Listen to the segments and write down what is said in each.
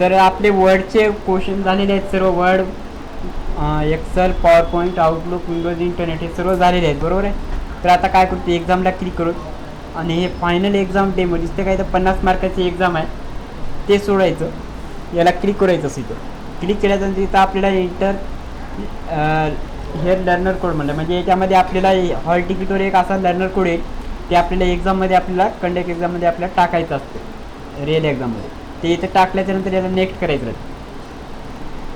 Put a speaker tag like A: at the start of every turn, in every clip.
A: तर आपले वर्डचे क्वेश्चन झालेले आहेत. सर्व Word Excel power point Outlook Windows internet हे सर्व झालेले आहेत. बरोबर आहे? तर आता काय करतो? एक्झामला क्लिक करू आणि हे फायनल एक्झाम डेमो दिसते काय तर पन्नास मार्काची एक्झाम आहे ते सोडायचं. याला क्लिक करायचं असं इथं. क्लिक केल्यानंतर इथं आपल्याला इंटर हे लर्नर कोड म्हणलं. म्हणजे याच्यामध्ये आपल्याला हॉल तिकीटवर एक असा लर्नर कोड येईल ते आपल्याला एक्झाममध्ये आपल्याला कंडक्ट एक्झाममध्ये आपल्याला टाकायचं असतं. रिअल एक्झाममध्ये ते इथं टाकल्याच्यानंतर याला नेक्स्ट करायचं राहतं.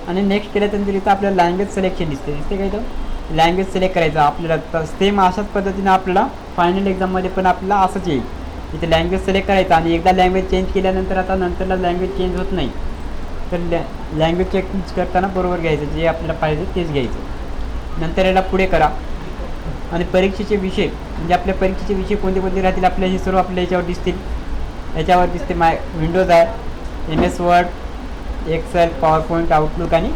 A: आणि नेक्स्ट केल्याच्यानंतर इथं आपल्याला लँग्वेज सिलेक्शन दिसते. दिसते काय तर लँग्वेज सिलेक्ट करायचं. आपल्याला सेम अशाच पद्धतीने आपल्याला फायनल एक्झाममध्ये पण आपल्याला असंच येईल. इथे लँग्वेज सिलेक्ट करायचं आणि एकदा लँग्वेज चेंज केल्यानंतर आता नंतरला लँग्वेज चेंज होत नाही. तर लॅ लँग्वेज चेक करताना बरोबर घ्यायचं. जे आपल्याला पाहिजे तेच घ्यायचं. नंतर याला पुढे करा. आणि परीक्षेचे विषय म्हणजे आपल्या परीक्षेचे विषय कोणते कोणते राहतील? आपल्या हे सर्व आपल्या याच्यावर दिसतील. याच्यावर दिसते माय विंडोज आहे. M S Word Excel power point Outlook आणि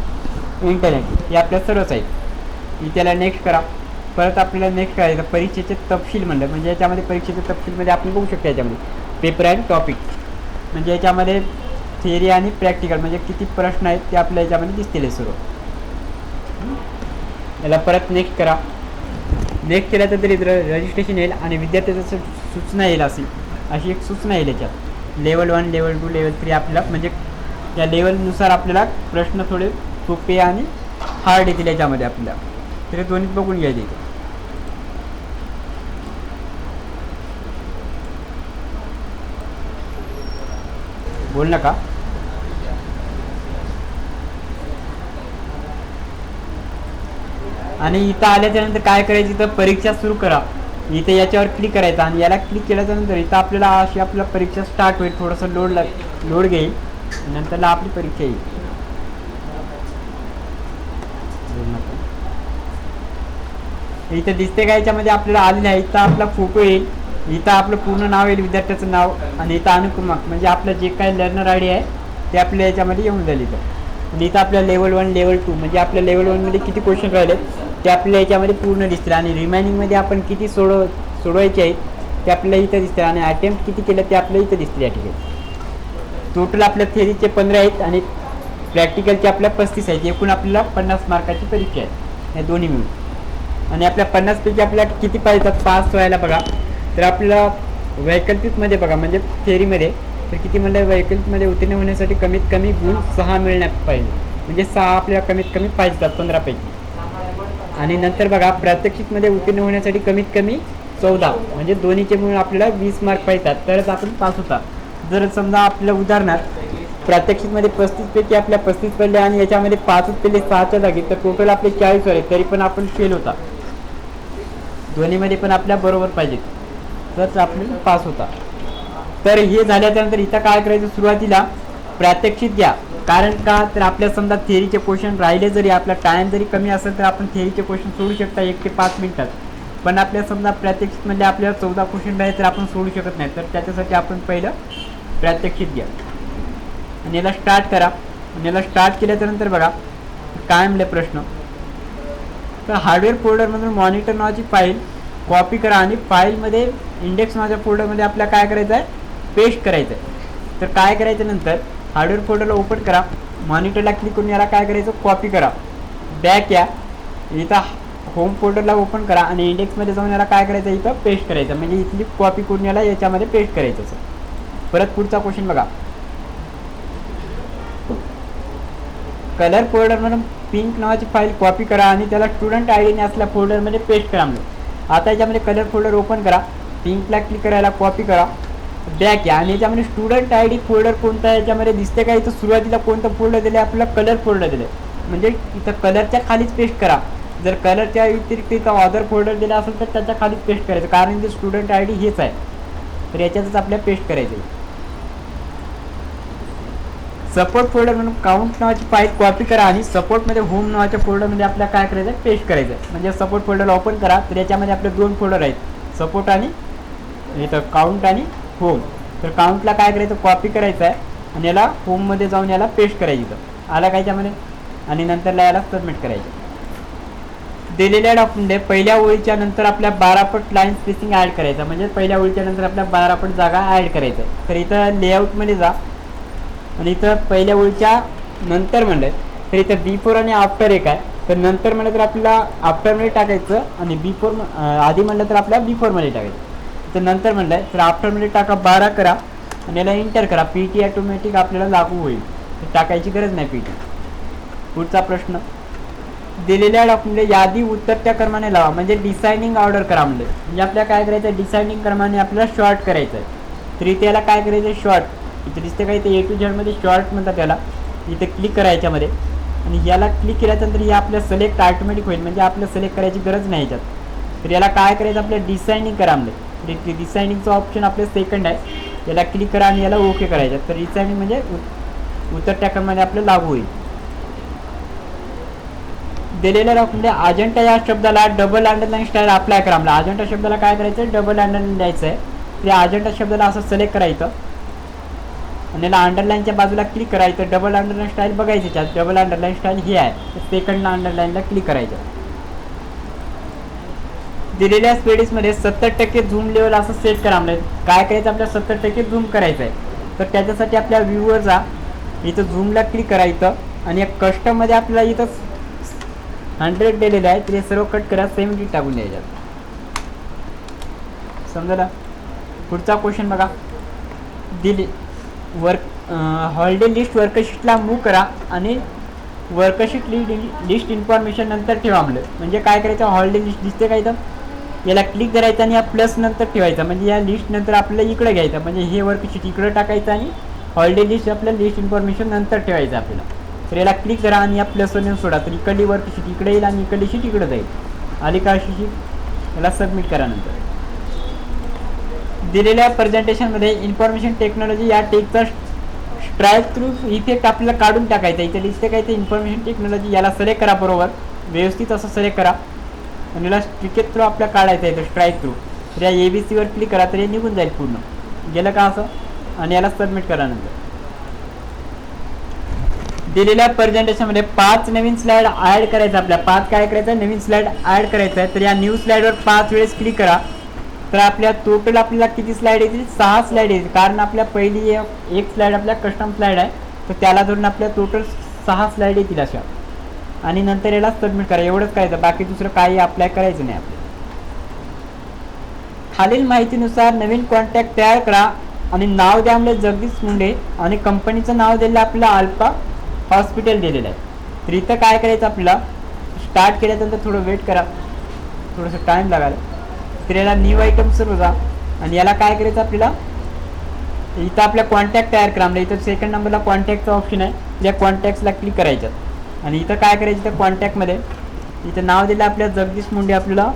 A: इंटरनेट हे आपल्या सर्वच आहेत मी त्याला नेक्स्ट करा. परत आपल्याला नेक्स्ट करायचं परीक्षेचे तपशील म्हणलं. म्हणजे याच्यामध्ये परीक्षेचे तपशीलमध्ये आपण बघू शकतो याच्यामध्ये. पेपर अँड टॉपिक म्हणजे याच्यामध्ये थिअरी आणि प्रॅक्टिकल म्हणजे किती प्रश्न आहेत ते आपल्या याच्यामध्ये दिसतील सर्व. याला परत नेक्स्ट करा. नेक्स्ट केल्यानंतर तरी रजिस्ट्रेशन येईल आणि विद्यार्थ्याचं सूचना येईल अशी. अशी एक सूचना येईल याच्यात. Level one level two level three आपल्याला म्हणजे या लेवलनुसार आपल्याला प्रश्न थोडे सोपे आणि हार्ड येतील याच्यामध्ये आपल्याला. तर दोन्ही बघून घ्यायचे इथे. बोल नका आणि इथं आल्याच्यानंतर काय करायचं? इथं परीक्षा सुरू करा. इथे याच्यावर क्लिक करायचं आणि याला क्लिक केल्याच्यानंतर इथं आपल्याला अशी आपल्या परीक्षा स्टार्ट होईल. थोडंसं लोड लाग लोड घेईल. नंतरला आपली परीक्षा येईल. इथं दिसते का? याच्यामध्ये आपल्याला आलेलं आहे. इथं आपला फोटो येईल. इथं आपलं पूर्ण नाव येईल विद्यार्थ्याचं नाव आणि इथं अनुक्रमांक. म्हणजे आपलं जे काही लर्नर आय डी आहे ते आपल्या याच्यामध्ये येऊन जाईल इथं. आणि इथं आपल्या लेवल वन लेवल टू म्हणजे आपल्या लेवल वनमध्ये किती क्वेश्चन राहिले? ते आपल्या याच्यामध्ये पूर्ण दिसतील. आणि रिमायनिंगमध्ये आपण किती सोडव सोडवायचे आहेत ते आपल्याला इथं दिसतील. आणि अटेम्प्ट किती केलं ते आपल्याला इथं दिसतील या ठिकाणी. टोटल आपल्या थेरीचे पंधरा आहेत आणि प्रॅक्टिकलचे आपल्या पस्तीस आहेत. एकूण आपल्याला पन्नास मार्काची परीक्षा आहे. या दोन्ही मिळून. आणि आपल्या पन्नासपैकी आपल्याला किती पाहिजेत पास व्हायला बघा. तर आपल्याला वैकल्पिकमध्ये बघा म्हणजे थेरीमध्ये तर किती म्हणलं? वैकल्पिकमध्ये उत्तीर्ण होण्यासाठी कमीत कमी गुण सहा मिळण्यात पाहिजे. म्हणजे सहा आपल्याला कमीत कमी पाहिजेत पंधरापैकी आणि नंतर बघा प्रात्यक्षिकमध्ये उत्तीर्ण होण्यासाठी कमीत कमी चौदा. म्हणजे दोन्हीचे मिळून आपल्याला वीस मार्क पाहिजेत तरच आपण पास होता. जर समजा आपल्या उदाहरणार्थ प्रात्यक्षिकमध्ये पस्तीसपैकी आपल्या पस्तीस पडले आणि याच्यामध्ये पाचच पडले सहाच्या जागी तर टोटल आपले चाळीस वाले तरी पण आपण फेल होता. दोन्हीमध्ये पण आपल्या बरोबर पाहिजेत. तरच आपल्याला पास होता. तर हे झाल्याच्यानंतर इथं काय करायचं सुरुवातीला? प्रात्यक्षिक घ्या. कारण का? तर आपल्या समजा थेरीचे क्वेश्चन राहिले जरी आपला टाईम जरी कमी असेल तर आपण थेरीचे क्वेश्चन सोडू शकता एक ते पाच मिनटात. पण आपल्या समजा प्रात्यक्षिकमध्ये म्हणजे आपल्याला चौदा क्वेश्चन राहिले तर आपण सोडू शकत नाही. तर त्याच्यासाठी आपण पहिलं प्रात्यक्षिक घ्या. आणि याला स्टार्ट करा. आणि याला स्टार्ट केल्याच्यानंतर बघा काय म्हणले प्रश्न? तर हार्डवेअर फोल्डरमधून मॉनिटर नावाची फाईल कॉपी करा आणि फाईलमध्ये इंडेक्स नावाच्या फोल्डरमध्ये आपल्याला काय करायचं आहे पेस्ट करायचं आहे तर काय करायचं नंतर? हार्डवेअर फोल्डरला ओपन करा. मॉनिटरला क्लिक करून याला काय करायचं? कॉपी करा. बॅक या. इथं होम फोल्डरला ओपन करा आणि इंडेक्समध्ये जाऊन याला काय करायचं? इथं पेस्ट करायचं. म्हणजे इथली कॉपी करून याला याच्यामध्ये पेस्ट करायचं असं. परत पुढचा क्वेश्चन बघा. कलर फोल्डरमधून पिंक नावाची फाईल कॉपी करा आणि त्याला स्टुडंट आय डीने असल्या फोल्डरमध्ये पेस्ट करा म्हणजे आता याच्यामध्ये कलर फोल्डर ओपन करा. पिंकला क्लिक करायला कॉपी करा. बॅक या आणि याच्यामध्ये स्टुडंट आय डी फोल्डर कोणता याच्यामध्ये दिसते का? इथं सुरुवातीला कोणतं फोल्डर दिलं आपल्याला कलर फोल्डर दिलं म्हणजे इथं कलरच्या खालीच पेस्ट करा. जर कलरच्या व्यतिरिक्त इथं ऑदर फोल्डर दिला असेल तर त्याच्या खालीच पेस्ट करायचं. कारण ते स्टुडंट आय डी हेच आहे. तर याच्यातच आपल्याला पेस्ट करायचं आहे. सपोर्ट फोल्डर म्हणून काउंट नावाची फाईल कॉपी करा आणि सपोर्टमध्ये होम नावाच्या फोल्डरमध्ये आपल्याला काय करायचं आहे पेस्ट करायचं आहे म्हणजे सपोर्ट फोल्डर ओपन करा. तर याच्यामध्ये आपले दोन फोल्डर आहेत. सपोर्ट आणि इथं काउंट आणि होम तर काउंटला काय करायचं? कॉपी करायचं आहे आणि याला होममध्ये जाऊन याला पेस्ट करायचं तर आला काय त्यामध्ये? आणि नंतरला याला सबमिट करायचं. दिलेल्या डॉक्युमेंट पहिल्या ओळीच्या नंतर आपल्या बारापट लाईन स्पेसिंग ॲड करायचं. म्हणजे पहिल्या ओळीच्या नंतर आपल्या बारापट जागा ॲड करायचं. आहे तर इथं लेआउटमध्ये जा. आणि इथं पहिल्या ओळीच्या नंतर म्हणलं तर इथं बिफोर आणि आफ्टर एक आहे. तर नंतर म्हणलं तर आपल्याला आफ्टरमध्ये टाकायचं आणि बिफोर आधी म्हणलं तर आपल्याला बिफोरमध्ये टाकायचं. तर नंतर म्हणलं तर आफ्टरमध्ये टाका बारा करा आणि याला इंटर करा. पी टी ॲटोमॅटिक आपल्याला लागू होईल. तर टाकायची गरज नाही पी टी पुढचा प्रश्न. दिलेल्या डॉक्युमेंट यादी उतरत्या क्रमाने लावा. म्हणजे डिसाइडिंग ऑर्डर करा म्हणजे म्हणजे आपल्याला काय करायचं आहे क्रमाने आपल्याला शॉर्ट करायचं आहे तर इथे याला काय करायचं आहे शॉर्ट इथे दिसते काय ते ए टू झेडमध्ये शॉर्ट म्हणतात त्याला. इथे क्लिक करायच्यामध्ये आणि याला क्लिक केल्यानंतर हे आपलं सिलेक्ट ऑटोमॅटिक होईल. म्हणजे आपल्याला सिलेक्ट करायची गरज नाही याच्यात. तर याला काय करायचं? आपल्याला डिसाइनिंग करा म्हणजे डिसाइनिंगचा ऑप्शन आपलं सेकंड आहे. याला क्लिक करा आणि याला ओके करायचं. तर डिसाइनिंग म्हणजे उत्तर उतरत्या क्रमाने आपलं लागू होईल. दिलेल्या डॉक्युमेंट अजंटा या शब्दाला डबल अंडरलाईन स्टाईल अप्लाय करा आपला अजंटा शब्दाला काय करायचं? डबल अंडरलाईन द्यायचं आहे त्या अजंटा शब्दाला असं सिलेक्ट करायचं आणि याला अंडरलाईनच्या बाजूला क्लिक करायचं डबल अंडरलाईन स्टाईल बघायची त्यात डबल अंडरलाईन स्टाईल ही आहे. सेकंड अंडरलाईनला क्लिक करायचं. दिलेल्या स्पेडिसमध्ये सत्तर टक्के झूम लेवल असं सेट करा म्हणजे काय करायचं आपल्याला सत्तर टक्के झूम करायचं आहे. तर त्याच्यासाठी आपल्या व्ह्यूवरचा इथं झूमला क्लिक करायचं आणि या कस्टममध्ये आपल्याला इथं हंड्रेड दिलेलं आहे ते सर्व कट करा सेव्हन्टी टाकून द्यायच्यात समजा पुढचा क्वेश्चन बघा. दिली वर्क हॉलिडे लिस्ट वर्कशीटला मूव्ह करा आणि वर्कशीट लिस्ट इन्फॉर्मेशन नंतर ठेवा म्हणजे काय करायचं? हॉलिडे लिस्ट दिसते का इथं? याला क्लिक करायचं आणि या प्लस नंतर ठेवायचा. म्हणजे या लिस्ट नंतर आपल्याला इकडे घ्यायचं. म्हणजे हे वर्कशीट इकडे टाकायचं आणि हॉलिडे लिस्ट आपल्या लिस्ट इन्फॉर्मेशन नंतर ठेवायचं आपल्याला. तर याला क्लिक करा आणि या प्लसवर सोडा. तर इकडली वर्कशीट इकडे येईल आणि इकडली शीट इकडे जाईल. आली का शीट याला सबमिट करा नंतर. दिलेल्या प्रेझेंटेशनमध्ये इन्फॉर्मेशन टेक्नॉलॉजी या टेकचा स्ट्राईक थ्रू इफेक्ट आपल्याला काढून टाकायचा. इथे लिस्ट काय ते इन्फॉर्मेशन टेक्नॉलॉजी याला सिलेक्ट करा बरोबर. व्यवस्थित असं सिलेक्ट करा. आणि क्रिकेट थ्रू आपल्या काढायचं आहे स्ट्राईक थ्रू तर या ए बी सीवर क्लिक करा तर हे निघून जाईल पूर्ण. गेलं का असं? आणि याला सबमिट करा नंतर. दिलेल्या प्रेझेंटेशनमध्ये पाच नवीन स्लाइड ॲड करायचं आपल्या. पाच काय करायचं? नवीन स्लाइड ॲड करायचं आहे. तर या न्यू स्लाइडवर पाच वेळेस क्लिक करा. तर आपल्या टोटल आपल्याला किती स्लाइड येतील? सहा स्लाइड येतील. कारण आपल्या पहिली एक- एक स्लाइड आपल्या कस्टम स्लाइड आहे. तर त्याला धरून आपल्या टोटल सहा स्लाइड येतील अशा. आणि नंतर याला सबमिट करा. एवढंच करायचं. बाकी दुसरं काही अप्लाय करायचं नाही आपल्याला. खालील माहितीनुसार नवीन कॉन्टॅक्ट तयार करा आणि नाव द्या म्हणजे जगदीश मुंडे आणि कंपनीचं नाव दिलेलं आपलं अल्फा हॉस्पिटल दिलेलं आहे. तर इथं काय करायचं आपल्याला? स्टार्ट केल्यानंतर थोडं वेट करा. थोडंसं टाईम लागायला. तर याला न्यू आयटम सुरू जा आणि याला काय करायचं आपल्याला? इथं आपल्या कॉन्टॅक्ट तयार करा. म्हणजे इथं सेकंड नंबरला कॉन्टॅक्टचा ऑप्शन आहे. या कॉन्टॅक्टला क्लिक करायचं आणि इथं काय करायचं इथं कॉन्टॅक्टमध्ये इथं नाव दिलं आपल्या जगदीश मुंडे आपल्याला.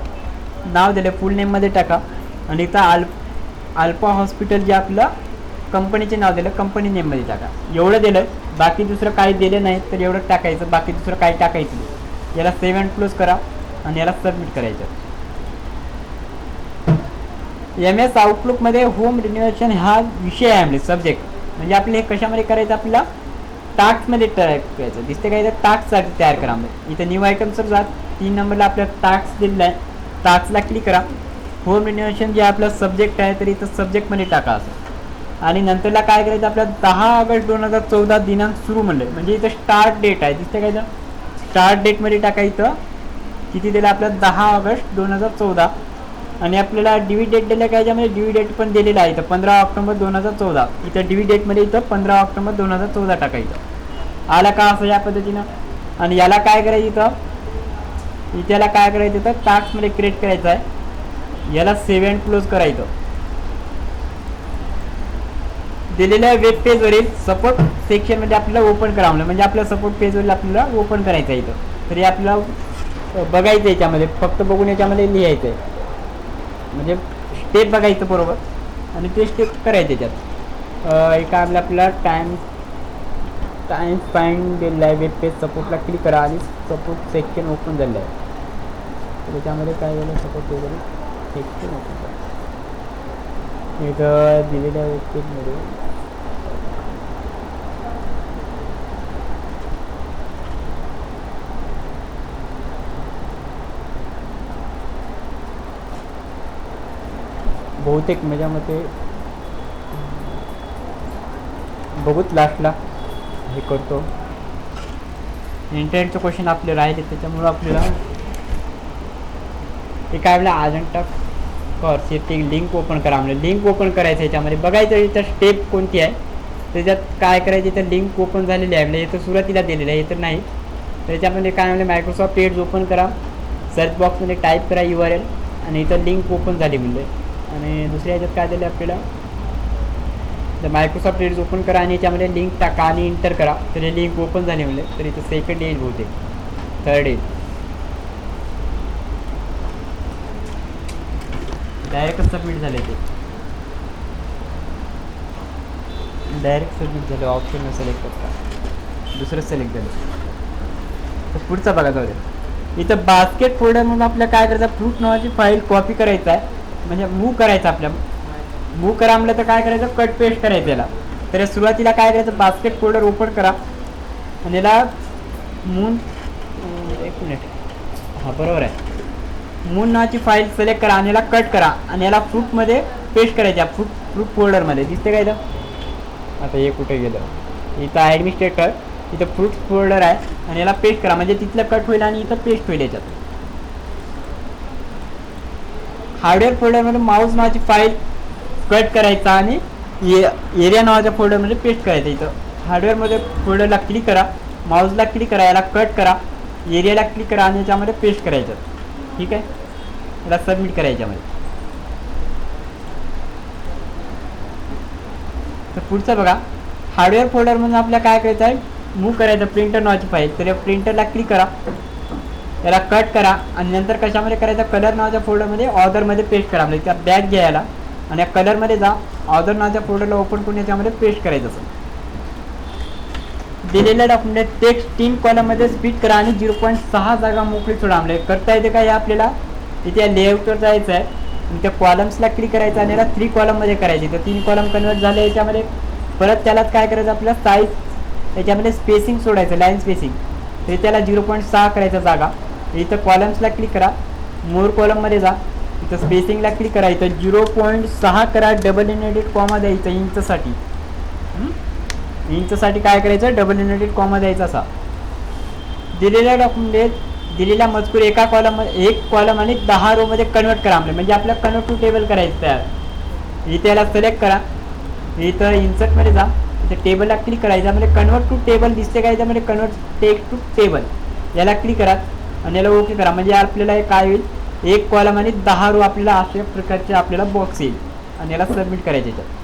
A: नाव दिलं फुल नेममध्ये टाका. आणि इथं आल अल्पा हॉस्पिटल जे आपलं कंपनीचे नाव दिलं कंपनी नेममध्ये टाका. एवढं दिलं बाकी दुसरं काही दिलं नाही तर एवढं टाकायचं. बाकी दुसरं काही टाकायचं नाही. याला सेव्ह अँड क्लोज करा आणि याला सबमिट करायचं. एम एस आउटलुकमध्ये होम रिन्युएशन हा विषय आहे म्हणजे सब्जेक्ट म्हणजे आपले हे कशामध्ये करायचं आपल्याला? टास्कमध्ये तयार करायचं दिसते काय तर टास्कसाठी तयार करा म्हणजे इथं न्यू आयटमवर जात तीन नंबरला आपल्याला टास्क दिलेला आहे. टास्कला क्लिक करा. होम रिन्युएशन जे आपलं सब्जेक्ट आहे तर इथं सब्जेक्टमध्ये टाका असं. आणि नंतरला काय करायचं? आपल्या दहा ऑगस्ट दोन हजार चौदा दिनांक सुरू म्हणलं. म्हणजे इथं स्टार्ट डेट आहे. दिसते काय तर स्टार्ट डेटमध्ये टाका इथं. किती दिलं? आपल्याला दहा ऑगस्ट दोन हजार चौदा. आणि आपल्याला डिव्ही डेट दिल्या काय याच्यामध्ये डिव्ही डेट पण दिलेला आहे इथं पंधरा ऑक्टोबर दोन हजार चौदा. इथं डिव्ही डेटमध्ये इथं पंधरा ऑक्टोबर दोन हजार चौदा टाकायचं आला का असं या पद्धतीनं? आणि याला काय करायचं इथं? इथ्याला काय करायचं इथं? टास्कमध्ये क्रिएट करायचं आहे. याला सेव्ह अँड क्लोज करायचं दिलेल्या वेब पेजवरील सपोर्ट सेक्शनमध्ये आपल्याला ओपन करावं म्हणजे आपल्या सपोर्ट पेजवरील आपल्याला ओपन करायचं आहे इथं. तरी आपल्याला बघायचं याच्यामध्ये. फक्त बघून याच्यामध्ये लिहायचं आहे. म्हणजे स्टेप बघायचं बरोबर. आणि ते स्टेप करायचे त्याच्यात अं, एका आपल्या आपल्याला टाईम टाईम फाईंड दिलेला आहे वेब पेज सपोर्टला क्लिक करा आणि सपोर्ट सेक्शन ओपन झालं आहे. त्याच्यामध्ये काय झालं? सपोर्ट वगैरे सेक्शन ओपन झालं. एक दिलेल्या वेब बहुतेक माझ्या मते बघूच लास्टला हे करतो. इंटरनेटचं क्वेश्चन आपले राहिले त्याच्यामुळं आपल्याला हे काय आपल्या अजंटा कॉर्सची ती लिंक ओपन करा म्हणजे लिंक ओपन करायचं याच्यामध्ये. बघायचं इथं स्टेप कोणती आहे त्याच्यात काय करायचं इथं लिंक ओपन झालेली आहे. म्हणजे इथं सुरुवातीला दिलेलं आहे इथं नाही. त्याच्यामध्ये काय म्हणजे मायक्रोसॉफ्ट पेज ओपन करा. सर्च बॉक्समध्ये टाईप करा यू आर एल आणि इथं लिंक ओपन झाली म्हणजे आणि दुसऱ्या ह्याच्यात काय दिलं आपल्याला? तर मायक्रोसॉफ्ट पेज ओपन करा आणि याच्यामध्ये लिंक टाका आणि इंटर करा. तर हे लिंक ओपन झाली म्हणजे तर इथं सेकंड एज बहुतेक. थर्ड एज डायरेक्ट सबमिट झाले ते. डायरेक्ट सबमिट झालं ऑप्शन सिलेक्ट करता. दुसरं सिलेक्ट झालं. तर पुढचा बघा जाऊ इथं बास्केट फोल्डर म्हणून आपल्याला काय करायचं? फ्रूट नावाची फाईल कॉपी करायचं आहे. म्हणजे मूव करायचं आपल्या. मूव करा म्हणलं तर काय करायचं? कट पेस्ट करायचं याला. तर सुरुवातीला काय करायचं? बास्केट फोल्डर ओपन करा. आणि याला मून एक मिनिट हां बरोबर आहे. मून नावाची फाईल सिलेक्ट करा आणि याला कट करा. आणि याला फ्रूटमध्ये पेस्ट करायच्या फ्रूट फ्रूट फोल्डरमध्ये दिसते का इथं? आता हे कुठे गेलं? इथं ॲडमिनिस्ट्रेटर इथं फ्रूट फोल्डर आहे. आणि याला पेस्ट करा. म्हणजे तिथलं कट होईल आणि इथं पेस्ट होईल याच्यात. हार्डवेअर फोल्डरमध्ये माऊस नावाची फाईल कट करायचा आणि एरिया नावाच्या फोल्डरमध्ये पेस्ट करायचं. इथं हार्डवेअरमध्ये फोल्डरला क्लिक करा माऊसला क्लिक करा याला कट करा एरियाला क्लिक करा आणि याच्यामध्ये पेस्ट करायचं. ठीक आहे? याला सबमिट करा याच्यामध्ये. तर पुढचं बघा. हार्डवेअर फोल्डर म्हणून आपल्याला काय करायचं आहे? मूव्ह करायचं प्रिंटर नावाची फाईल तर या प्रिंटरला क्लिक करा. याला कट करा आणि नंतर कशामध्ये करायचं? कलर नावाच्या फोल्डरमध्ये ऑर्डरमध्ये पेस्ट करा. म्हणजे त्या बॅग घ्यायला. आणि या कलरमध्ये जा. ऑर्डर नावाच्या फोल्डरला ओपन करून याच्यामध्ये पेस्ट करायचं असं. दिलेल्या डॉक्युमेंट टेक्स्ट तीन कॉलममध्ये स्पीड करा आणि झिरो पॉईंट सहा जागा मोकळी सोडा. म्हणजे करता येते काय आपल्याला? इथे लेआउटवर जायचं आहे आणि त्या कॉलम्सला क्लिक करायचं आणि याला थ्री कॉलममध्ये करायचे. तर तीन कॉलम कन्वर्ट झाले याच्यामध्ये. परत त्यालाच काय करायचं? आपल्याला साईज याच्यामध्ये स्पेसिंग सोडायचं. लाईन स्पेसिंग तर त्याला झिरो पॉईंट सहा करायचा जागा. इथं कॉलम्सला क्लिक करा. मोर कॉलममध्ये जा. इथं स्पेसिंगला क्लिक करा. इथं झिरो पॉईंट सहा करा. डबल इनेटेड कॉमा द्यायचं इंचसाठी इंचसाठी काय करायचं? डबल इनेटेड कॉमा द्यायचा असा. दिलेल्या डॉक्युमेंट दिलेला मजकूर एका कॉलम एक कॉलम आणि दहा रोमध्ये कन्वर्ट करा आपले म्हणजे आपल्याला कन्वर्ट टू टेबल करायचं तयार. इथे याला सिलेक्ट करा. इथं इन्सर्टमध्ये जा. इथं टेबलला क्लिक करा. याच्यामध्ये कन्वर्ट टू टेबल दिसते का? याच्यामध्ये कन्वर्ट टेक टू टेबल याला क्लिक करा. आणि याला ओके करा. म्हणजे आपल्याला हे काय होईल? एक कॉलम आणि दहा रो आपल्याला अशा प्रकारचे आपल्याला बॉक्स येईल. आणि याला सबमिट करायचे याच्यात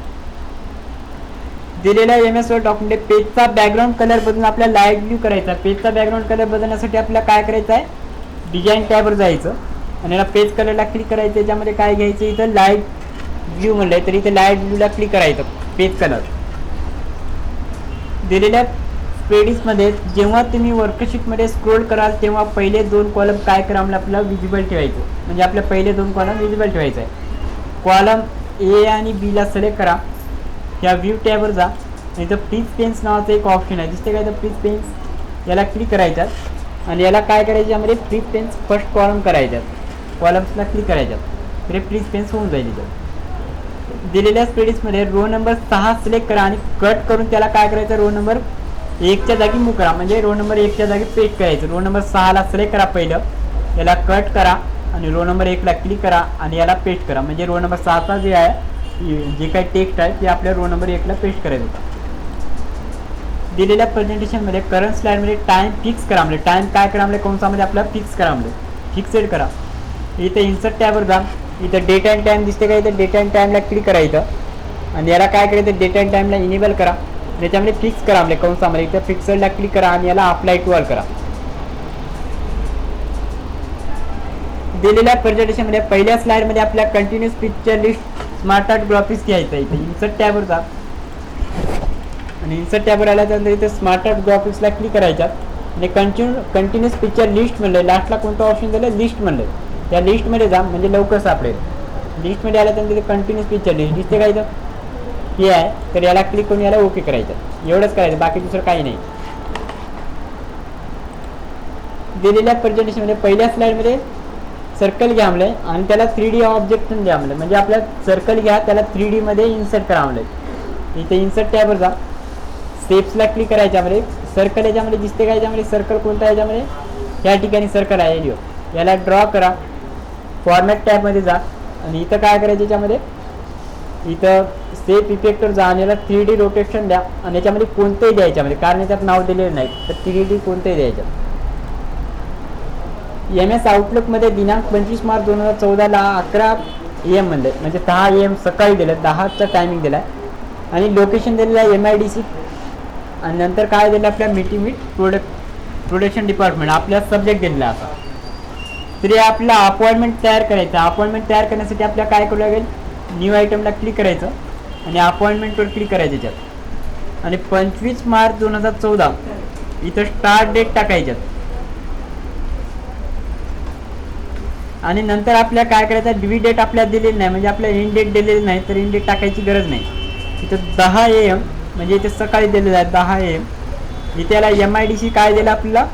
A: दिलेल्या एम एस वर डॉक्युमेंट पेजचा बॅकग्राऊंड कलर बदलून आपल्याला लाइट ब्ल्यू करायचा पेजचा बॅकग्राऊंड कलर बदलण्यासाठी आपल्याला काय करायचं आहे? डिझाईन टॅबवर जायचं. आणि याला पेज कलरला क्लिक करायचं. त्याच्यामध्ये काय घ्यायचं? इथं लाइट ब्ल्यू म्हणलं तर इथे लाइट ब्ल्यूला क्लिक करायचं. पेज कलर दिलेल्या स्प्रेडिसमध्ये जेव्हा तुम्ही वर्कशीटमध्ये स्क्रोल कराल तेव्हा पहिले दोन कॉलम काय करा म्हणजे आपल्याला विजिबल ठेवायचं. म्हणजे आपल्या पहिले दोन कॉलम विजिबल ठेवायचं आहे कॉलम ए आणि बीला सिलेक्ट करा. या व्ह्यू टॅबवर जा. इथं प्लीज पेन्स नावाचं एक ऑप्शन आहे. दिसते काय तर प्लीज पेन्स याला क्लिक करायच्यात. आणि याला काय करायचं यामध्ये प्लीज पेन्स फर्स्ट कॉलम करायच्यात. कॉलम्सला क्लिक करायच्यात. तरी प्लीज पेन्स होऊन जाईल इथं. दिलेल्या स्पेडिसमध्ये रो नंबर सहा सिलेक्ट करा आणि कट करून त्याला काय करायचं? रो नंबर एकच्या जागी मूव करा. म्हणजे रो नंबर एकच्या जागी पेस्ट करायचं. रो नंबर सहाला सिलेक्ट करा पहिलं. याला कट करा आणि रो नंबर एकला क्लिक करा आणि याला पेस्ट करा. म्हणजे रो नंबर सहाचा जे आहे जे काही टेक्स्ट आहे ते आपल्या रो नंबर एकला पेस्ट करायचं होता. दिलेल्या प्रेझेंटेशनमध्ये करंट स्लाईडमध्ये टाईम फिक्स करा म्हणजे टाईम काय करा म्हणजे कंसामध्ये आपल्याला फिक्स करा म्हणजे. फिक्सेड करा. इथं इन्सर्ट टॅबवर जा. इथं डेट अँड टाईम दिसते का? इथं डेट अँड टाईमला क्लिक करा इथं. आणि याला काय करायचं? डेट अँड टाईमला इनेबल करा. त्याच्यामध्ये फिक्स करा म्हणजे कंसामध्ये इथं फिक्सडला क्लिक करा आणि याला अप्लाय टू ऑल करा. दिलेल्या प्रेझेंटेशनमध्ये पहिल्या स्लाइडमध्ये आपल्या continuous picture list smart art graphics घ्यायचं इथे इन्सर्ट टॅबवर जा. आणि इन्सर्ट टॅबवर आल्याच्यानंतर इथे स्मार्ट आर्ट ग्राफिक्सला क्लिक करायच्यात आणि कंटिन्यू कंटिन्युअस पिक्चर लिस्ट म्हणलं लास्टला कोणतं ऑप्शन दिलं लिस्ट म्हणलं. त्या लिस्टमध्ये जा म्हणजे लवकर सापडेल. लिस्टमध्ये आल्याच्यानंतर कंटिन्युअस पिक्चर लिस्ट दिसते काय तर हे आहे तर याला क्लिक करून याला ओके करायचं. एवढंच करायचं बाकी दुसरं काही नाही. दिलेल्या प्रेझेंटेशनमध्ये पहिल्या स्लाईडमध्ये सर्कल घ्या म्हणले आणि त्याला थ्री डी ऑब्जेक्ट द्या म्हणले. म्हणजे आपल्या सर्कल घ्या त्याला थ्री डीमध्ये इन्सर्ट करा म्हणले. इथे इन्सर्ट टॅबवर जा. स्टेप्सला क्लिक करा याच्यामध्ये. सर्कल याच्यामध्ये दिसते का याच्यामध्ये? सर्कल कोणता आहे याच्यामध्ये? या ठिकाणी सर्कल आहे एरिओ याला ड्रॉ करा. फॉर्मॅट टॅबमध्ये जा. आणि इथं काय करायचं याच्यामध्ये? इथं सेफ इफेक्टर जाण्याला थ्री डी रोटेशन द्या आणि याच्यामध्ये कोणतंही द्या याच्यामध्ये म्हणजे कारण याच्यात नाव दिलेलं नाही तर थ्री डी कोणतंही द्यायच्या एम एस आउटलुकमध्ये दिनांक पंचवीस मार्च दोन हजार चौदाला अकरा एम म्हणले म्हणजे दहा एम सकाळी दिलं दहाचा टायमिंग दिला आहे आणि लोकेशन दिलेलं आहे एम आय डी सी आणि नंतर काय दिलं आपल्या meeting with product production department आपल्या सब्जेक्ट दिलेला असा आता. आपला अपॉइंटमेंट तयार करायचं. अपॉइंटमेंट तयार करण्यासाठी आपल्याला काय करू लागेल? न्यू आयटमला क्लिक करायचं आणि अपॉइंटमेंटवर क्लिक करायचं त्याच्यात आणि पंचवीस मार्च दोन हजार चौदा इथं स्टार्ट डेट टाकायच्यात आणि नंतर आपल्या काय करायचं डिवी डेट आपल्याला दिलेली नाही म्हणजे आपल्या इन डेट दिलेली नाही तर इन डेट टाकायची गरज नाही. इथं दहा ए एम म्हणजे इथे सकाळी दिलेलं आहे दहा ए एम इथे याला एम आय डी सी काय दिलं आपल्याला?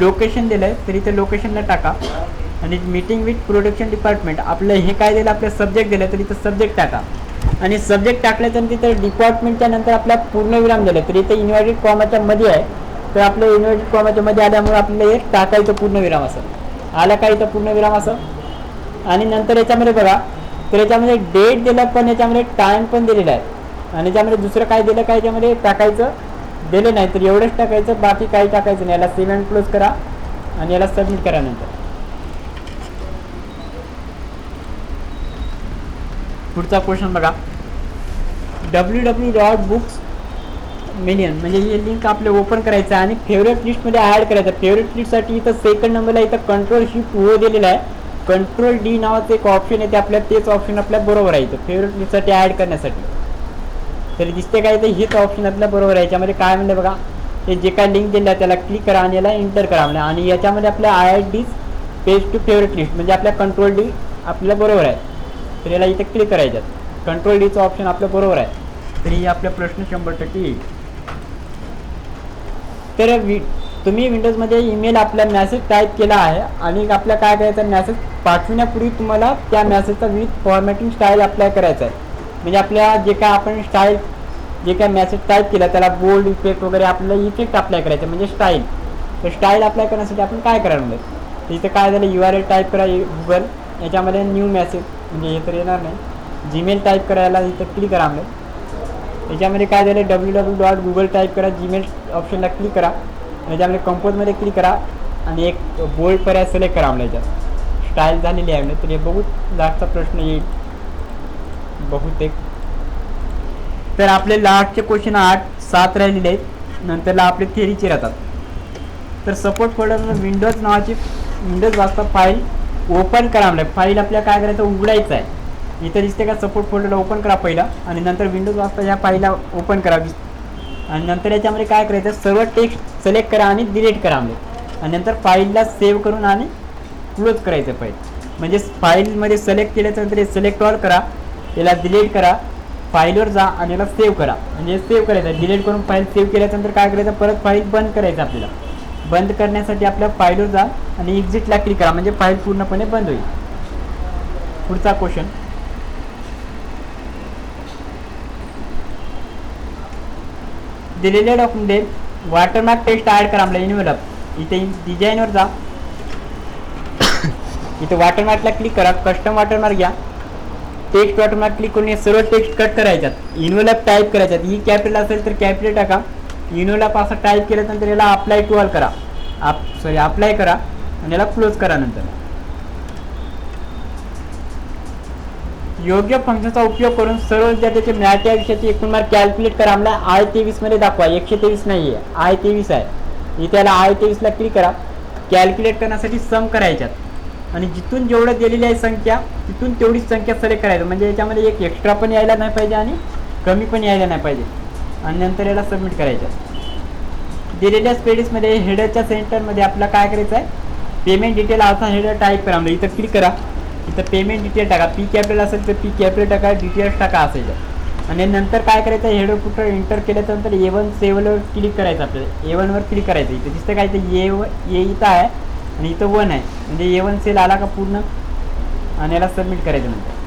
A: लोकेशन दिलं आहे तर इथे लोकेशनला टाका. आणि मीटिंग विथ प्रोडक्शन डिपार्टमेंट आपलं हे काय दिलं आपलं सब्जेक्ट दिलं तर इथं सब्जेक्ट टाका. आणि सब्जेक्ट टाकल्यानंतर तिथं डिपार्टमेंटच्या नंतर आपला पूर्णविराम दिलं तर इथं इन्व्हर्टेड कॉमाच्या मध्ये आहे. तर आपलं इन्व्हर्टेड कॉमाच्या मध्ये आल्यामुळे आपल्याला हे टाकायचं पूर्णविराम असं. आला का इथं पूर्णविराम असं? आणि नंतर याच्यामध्ये बघा तर याच्यामध्ये डेट दिलं पण याच्यामध्ये टाईम पण दिलेला आहे. आणि याच्यामध्ये दुसरं काय दिलं काय याच्यामध्ये टाकायचं? दिलं नाही. तर एवढंच टाकायचं बाकी काही टाकायचं नाही. याला सिमेंट क्लोज करा आणि याला सबमिट करा नंतर. पुढचा क्वेश्चन बघा. W W dot books million म्हणजे हे लिंक आपले ओपन करायचं आहे आणि फेवरेट लिस्टमध्ये ॲड करायचं. फेवरेट लिस्टसाठी इथं सेकंड नंबरला इथं कंट्रोल शिफ्ट ओ दिलेला आहे. कंट्रोल डी नावाचं एक ऑप्शन आहे ते आपल्या तेच ऑप्शन आपल्या बरोबर आहे. इथं फेवरेट लिस्टसाठी ॲड करण्यासाठी. तरी दिसते काय तर हेच ऑप्शन आपल्या बरोबर आहे. याच्यामध्ये काय म्हणलं बघा? हे जे काय लिंक दिलं आहे त्याला क्लिक करा आणि याला एंटर करा म्हणजे आणि याच्यामध्ये आपल्या आय आय डीज पेज टू फेवरेट लिस्ट म्हणजे आपल्या कंट्रोल डी आपल्याला बरोबर आहे. तर याला इथे क्लिक करायच्यात. कंट्रोल डीचं ऑप्शन आपलं बरोबर आहे. तरी आपला प्रश्न शंभर टक्के येईल. तर वि तुम्ही विंडोजमध्ये ईमेल आपला मेसेज टाईप केला आहे आणि आपल्या काय करायचं मॅसेज पाठवण्यापूर्वी तुम्हाला त्या मॅसेजचा विविध फॉर्मॅटिंग स्टाईल अप्लाय करायचा आहे. म्हणजे आपल्या जे काय आपण स्टाईल जे काय मॅसेज टाईप केला त्याला बोल्ड इफेक्ट वगैरे आपल्याला इफेक्ट अप्लाय करायचं म्हणजे स्टाईल तर स्टाईल अप्लाय करण्यासाठी आपण काय करायला म्हणजे इथं काय झालं? यू आर एल टाईप करा गुगल याच्यामध्ये न्यू मेसेज म्हणजे हे तर येणार नाही. जीमेल टाईप करायला इथं क्लिक करा आम्ही. याच्यामध्ये काय झालं W W dot Google type करा जीमेल ऑप्शनला क्लिक करा याच्यामध्ये कंपोजमध्ये क्लिक करा. आणि एक बोल्ड पर्याय सिलेक्ट करा आपल्या याच्यात. स्टाईल झालेली आहे म्हणजे तर हे बहुत लास्टचा प्रश्न येईल. बहुतेक. तर आपले लास्टचे क्वेश्चन आठ सात राहिलेले आहेत. नंतरला आपले थेरीचे राहतात. तर सपोर्ट फोल्डर विंडोज नावाची विंडोज वाजता फाईल ओपन करा म्हणजे फाईल आपल्याला काय करायचं? उघडायचं आहे. इथं दिसते का? सपोर्ट फोल्डरला ओपन करा पहिला. आणि नंतर विंडोज वाजता ह्या फाईलला ओपन करा. आणि नंतर याच्यामध्ये काय करायचं? सर्व टेक्स्ट सिलेक्ट करा आणि डिलीट करा म्हणजे आणि नंतर फाईलला सेव्ह करून आणि क्लोज करायचं फाईल म्हणजे फाईलमध्ये सिलेक्ट केल्यानंतर हे सिलेक्ट ऑल करा. याला डिलीट करा. फाईलवर जा आणि याला सेव्ह करा. म्हणजे सेव्ह करायचं डिलीट करून फाईल सेव्ह केल्यानंतर काय करायचं? परत फाईल बंद करायचं आपल्याला. बंद करण्यासाठी आपल्या फाईलवर जा आणि एक्झिटला क्लिक करा. म्हणजे फाईल पूर्णपणे बंद होईल. पुढचा क्वेश्चन दिलेल्या डॉक्युमेंट वॉटरमार्क टेस्ट ॲड करा आपल्या इनवेलप इथे डिझाईनवर जा. इथे वॉटरमार्कला क्लिक करा. कस्टम वॉटरमार्क घ्या. टेक्स्ट वॉटरमार्क क्लिक करून सर्व टेक्स्ट कट करायच्यात. इनवेलप टाईप करायच्यात. E ही कॅपिटल असेल तर कॅपिटल टाका. इनोला पास टाईप केल्यानंतर याला अप्लाय टू ऑल करा. आप सॉरी अप्लाय करा. आणि याला क्लोज करा नंतर. योग्य फंक्शनचा उपयोग करून सर्व विद्यार्थ्याचे मराठी विषयाचे एकूण मार्क कॅल्क्युलेट करा. आम्हाला आय तेवीसमध्ये दाखवा. एकशे तेवीस नाही आहे आय तेवीस आहे. इथे याला आय तेवीसला क्लिक करा. कॅल्क्युलेट करण्यासाठी सम करायच्यात. आणि जिथून जेवढं दिलेली आहे संख्या तिथून तेवढीच संख्या सिलेक्ट करायचं. म्हणजे याच्यामध्ये एक एक्स्ट्रा पण यायला नाही पाहिजे आणि कमी पण यायला नाही पाहिजे. आणि नंतर याला सबमिट करायचं. दिलेल्या स्पेडिसमध्ये हेडरच्या सेंटरमध्ये आपला काय करायचं आहे? पेमेंट डिटेल असा हेडर टाईप करा. म्हणजे इथं क्लिक करा. इथं पेमेंट डिटेल टाका. पी कॅपिटल असेल तर पी कॅपिटल टाका. डिटेल्स टाका असायचं आणि नंतर काय करायचं हेडर कुठं एंटर नंतर ए वन सेवनवर क्लिक करायचं आपल्याला. ए वनवर क्लिक करायचं. इथं दिसतं काय तर ए व ए इथं आहे आणि इथं वन आहे. म्हणजे ए वन सेल आला का पूर्ण? आणि याला सबमिट करायचं नंतर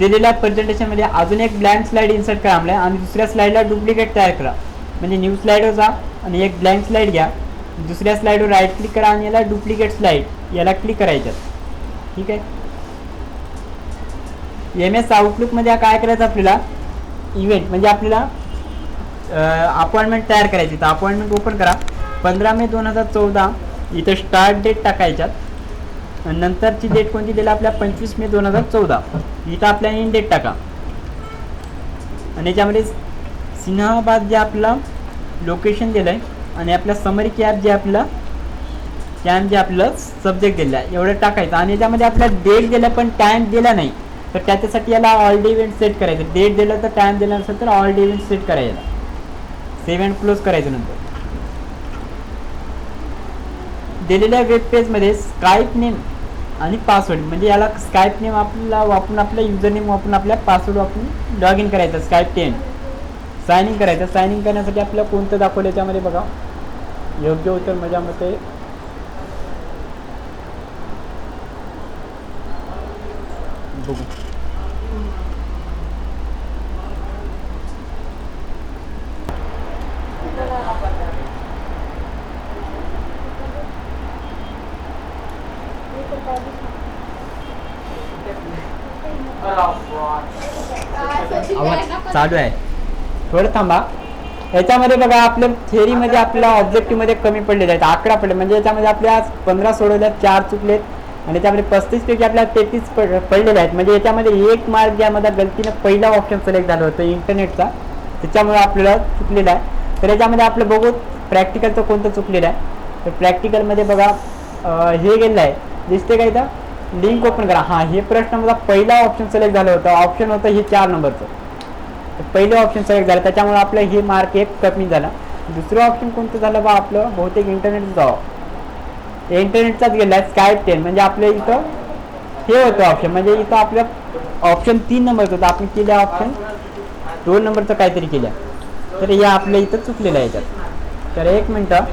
A: दिलेल्या प्रेझेंटेशनमध्ये अजून एक ब्लँक स्लाईड इन्सर्ट करा आम्हाला आणि दुसऱ्या स्लाईडला डुप्लिकेट तयार करा. म्हणजे न्यू स्लाईडवर जा आणि एक ब्लँक स्लाईड घ्या. दुसऱ्या स्लाईडवर राईट क्लिक करा आणि याला डुप्लिकेट स्लाईड याला क्लिक करायच्यात ठीक आहे? एम एस आउटलुकमध्ये काय करायचं आपल्याला? इव्हेंट म्हणजे आपल्याला अपॉइंटमेंट तयार करायची. तर अपॉइंटमेंट ओपन करा. पंधरा मे दोन हजार चौदा इथं स्टार्ट डेट टाकायच्यात. नंतरची डेट कोणती दिली? आपल्या पंचवीस मे दोन हजार चौदा. इथं आपल्या इन डेट टाका. आणि याच्यामध्ये सिंहाबाद जे आपलं लोकेशन दिलं आहे आणि आपल्या समरी कॅब जे आपलं कॅम्प जे आपलं सब्जेक्ट दिलं आहे एवढं टाकायचं. आणि याच्यामध्ये आपला डेट दिला पण टाईम दिला नाही. तर त्याच्यासाठी याला ऑल डे इव्हेंट सेट करायचं. डेट दिलं तर टाईम दिला नसेल तर ऑल डे इव्हेंट सेट करायला सेव्ह अँड क्लोज करायचं नंतर. दिलेल्या वेब पेजमध्ये स्काईप नेम आणि पासवर्ड म्हणजे याला स्काईप नेम आपल्याला वापरून आपला युजर नेम वापरून आपल्या पासवर्ड वापरून लॉग इन करायचं स्काईप टेन सायन इन करायचं. सायन इन करण्यासाठी आपल्याला कोणतं दाखवलं याच्यामध्ये बघा. योग्य उत्तर माझ्या मते बघू. चालू आहे. थोडं थांबा. याच्यामध्ये बघा आपल्या थेअरीमध्ये आपल्या ऑब्जेक्टिव्हमध्ये कमी पडलेले आहेत. अकरा पडले. म्हणजे याच्यामध्ये आपल्या पंधरा सोडवल्यात चार चुकलेत. आणि त्यामध्ये पस्तीस पैकी आपल्याला तेहतीस पड पडलेले आहेत. म्हणजे याच्यामध्ये एक मार्क यामध्ये गलतीनं पहिला ऑप्शन सिलेक्ट झालं होतं इंटरनेटचा त्याच्यामुळे आपल्याला चुकलेला आहे. तर याच्यामध्ये आपलं बघू प्रॅक्टिकलचं कोणतं चुकलेलं आहे. तर प्रॅक्टिकलमध्ये बघा हे गेलेलं आहे. दिसते का इथं? लिंक ओपन करा. हां हे प्रश्न माझा पहिला ऑप्शन सिलेक्ट झालं होतं. ऑप्शन होतं हे चार नंबरचं पहिले ऑप्शन सिलेक्ट झालं. त्याच्यामुळे आपलं हे मार्क एक कमी झाला. दुसरं ऑप्शन कोणतं झालं बा आपलं? बहुतेक इंटरनेट जावं. इंटरनेटचाच गेला. स्काय स्कायप टेन म्हणजे आपल्या इथं हे होतं ऑप्शन म्हणजे इथं आपलं ऑप्शन तीन नंबरचं होतं. आपण केल्या ऑप्शन दोन नंबरचं काहीतरी केल्या तर हे आपल्या इथं चुकलेलं आहे याच्यात. तर एक मिनटं.